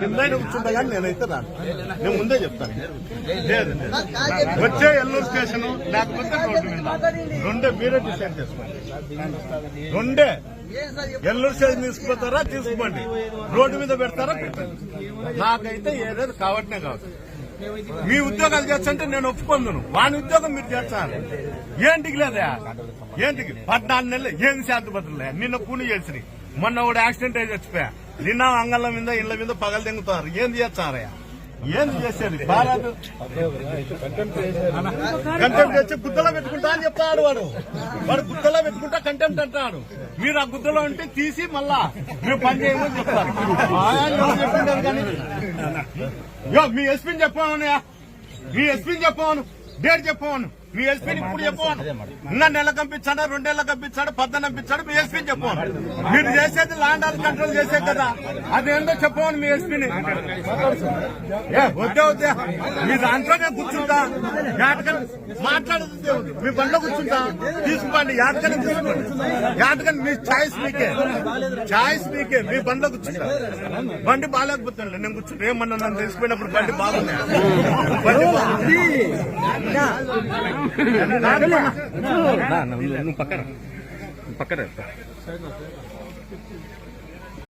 కింద కూర్చుంటా కానీ నేనైతే రాను. నేను ముందే చెప్తాను. లేదు వచ్చే ఎల్లూరు స్టేషన్ లేకపోతే రోడ్డు మీద. రెండే మీరే డిసైడ్ చేసుకోండి. రెండే. ఎల్లూరు స్టేషన్ తీసుకుపోతారా తీసుకోండి. రోడ్డు మీద పెడతారా పెట్టండి. నాకైతే ఏదైనా కావట్నే కావచ్చు మీ ఉద్యోగాలు చేస్తుంటే నేను ఒప్పుకుందును. వాని ఉద్యోగం మీరు చేస్తాను. ఏంటికి లేదా ఏంటికి పద్నాలుగు నెలలు. ఏం శాంతి భద్రలే? నిన్న కూని చేసినాయి. మొన్న ఒకటి యాక్సిడెంట్ అయి చచ్చిపోయా. నిన్న అంగళ్ళ మీద ఇళ్ళ మీద పగలు తెంగుతారు. ఏం చేస్తారయ్యా? ఏం చేసేది? బారాదు కంటెంట్ గుద్దలో పెట్టుకుంటా అని చెప్తాడు వాడు. వాడు గుద్దలో పెట్టుకుంటా కంటెంట్ అంటాడు. మీరు ఆ గుద్దలో ఉంటే తీసి మళ్ళా మీరు పని చేయమని చెప్తారు. చెప్పిండారు కానీ మీ ఎస్పీని చెప్పాను మీ ఎస్పీని చెప్పాను డేట్ చెప్పమను మీ ఎస్పీని ఇప్పుడు చెప్పమను ఉన్న నెల కంపించాడు రెండేళ్ళ కంపించాడు పద్దెన కంపించాడు మీ ఎస్పీని చెప్పమను మీరు చేసేది ల్యాండ్ ఆర్డర్ కంట్రోల్ చేసే కదా. అదేందో చెప్పాను మీ ఎస్పీని ఏ వద్దే వద్దే. మీ దాంట్లోనే కూర్చుంటా. యాటకని మాట్లాడుతుంది మీ బండిలో కూర్చుంటా. తీసుకోండి యాటకని తీసుకోండి. యాటకని మీ ఛాయిస్ మీకే. ఛాయిస్ మీకే. మీ బండిలో కూర్చుంటా. బండి బాగాలేకపోతాను నేను కూర్చుంటా ఏమన్నా నన్ను తెలిసిపోయినప్పుడు బండి బాగుంది? బండి బాగుంది? నువ్వు పక్కన. పక్కన.